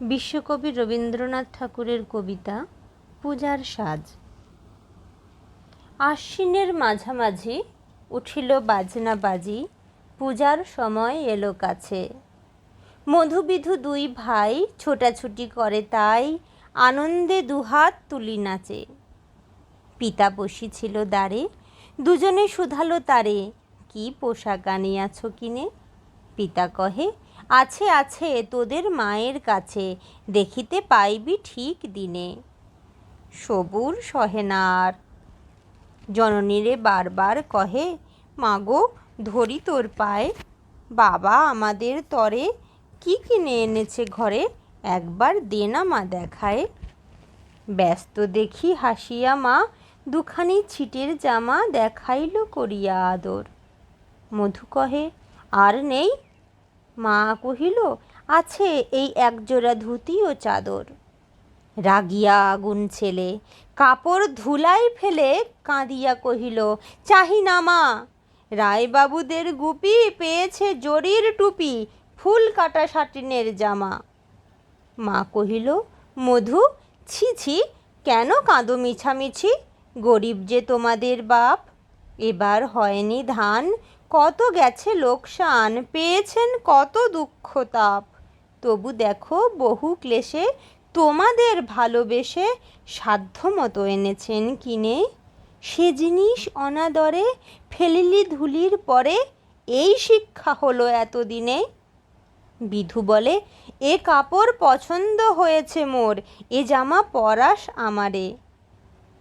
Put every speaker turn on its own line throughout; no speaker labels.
বিশ্বকবি রবীন্দ্রনাথ ঠাকুরের কবিতা পূজার সাজ। আশ্বিনের মাঝামাঝি উঠিল বাজনা বাজি, পূজার সময় এলো কাছে। মধুবিধু দুই ভাই ছোটাছুটি করে তাই আনন্দে দুহাত তুলি নাচে। পিতা বসিছিল দ্বারে, দুজনে শুধালো তারে, কি পোশাক আনিয়াছ কিনে? পিতা কহে আছে আছে তোদের মায়ের কাছে, দেখিতে পাইবি ঠিক দিনে। সবুর সহেনার জননীরে বারবার কহে, মাগো, ধরি তোর পায়ে। বাবা আমাদের তরে কি কিনে এনেছে ঘরে? একবার দে না মা দেখায়। ব্যস্ত দেখি হাসিয়া মা, দুখানি ছিটের জামা দেখাইল করিয়া আদর। মধু কহে, আর নেই মা কহিল, আছে এই একজোড়া ধুতি ও চাদর। রাগিয়া আগুন ছেলে, কাপড় ধুলাই ফেলে কাঁদিয়া কহিল, চাহি না মা, রায়বাবুদের গুপি পেয়েছে জরির টুপি, ফুল কাটা সাটিনের জামা। মা কহিল, মধু, ছি ছি, কেন কাঁদো মিছামিছি? গরিব যে তোমাদের বাপ, এবার হয়নি ধান কত গেছে লোকসান, পেয়েছেন কত দুঃখ তাপ তবু দেখো, বহু ক্লেশে তোমাদের ভালোবেসে সাধ্যমতো এনেছেন কিনে। সে জিনিস অনাদরে ফেলিলি ধুলির পরে এই শিক্ষা হলো এতদিনে। বিধু বলে, এ কাপড় পছন্দ হয়েছে মোর, এ জামা পরাস আমারে।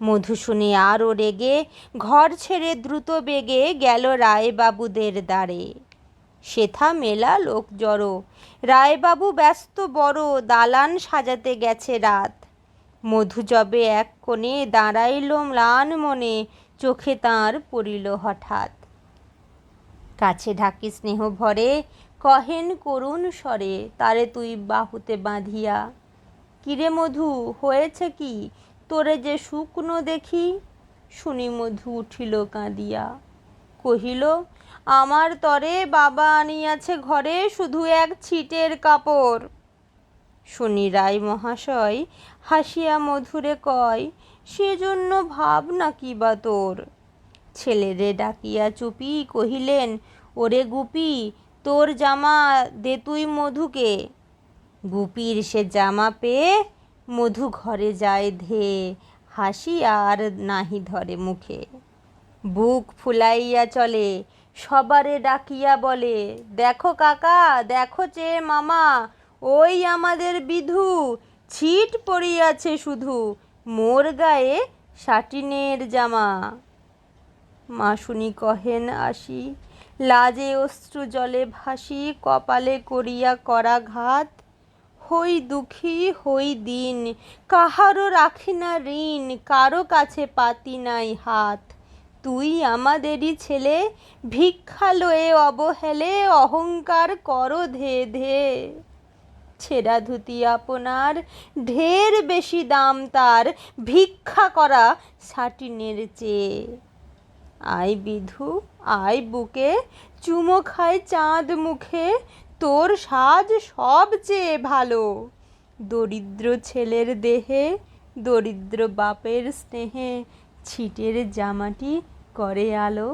মধু শুনে আরও রেগে, ঘর ছেড়ে দ্রুত বেগে গেল রায়বাবুদের দ্বারে। সেথা মেলা লোক জড়ো। রায়বাবু ব্যস্ত বড়, দালান সাজাতে গেছে রাত। মধু জবে এক কোণে দাঁড়াইল ম্লান মনে, চোখে তাঁর পড়িল হঠাৎ। কাছে ঢাকি স্নেহ ভরে, কহেন করুণ স্বরে, তারে তুই বাহুতে বাঁধিয়া। কিরে মধু, হয়েছে কি? তোরে যে শুকনো দেখি, শুনি মধু উঠিল কাঁদিয়া। কহিল, আমার তরে বাবা আনিয়াছে ঘরে শুধু এক ছিটের কাপড়। শুনি, রায় মহাশয়, হাসিয়া মধুরে কয়, সেজন্য ভাব কি বা তোর? ছেলেরে ডাকিয়া চুপি কহিলেন, ওরে গুপি, তোর জামা দে তুই মধুকে। গুপির সে জামা পেয়ে মধু ঘরে যায় ধে, হাসি আর নাহি ধরে মুখে। বুক ফুলাইয়া চলে, সবারে ডাকিয়া বলে, দেখো কাকা, দেখো চে মামা, ওই আমাদের বিধু, ছিট পড়িয়াছে শুধু, মোর গায়ে সাটিনের জামা। মা শুনি কহেন আসি, লাজে অশ্রু জলে ভাসি, কপালে করিয়া করা ঘাত হই দুঃখী হই দিন, কাহারও রাখি না ঋণ, কারও কাছে পাতি নাই হাত। তুই আমাদেরই ছেলে, ভিক্ষা লয়ে অবহেলে, অহংকার করো ধে ধে। ছেঁড়া ধুতি আপনার, ঢের বেশি দাম তার, ভিক্ষা করা সাটিনের চেয়ে। আয় বিধু, আয় বুকে, চুমো খায় চাঁদ মুখে তোর সাজ সবচেয়ে ভালো। দরিদ্র ছেলের দেহে দরিদ্র বাপের স্নেহে ছিটের জামাটি করে আলো।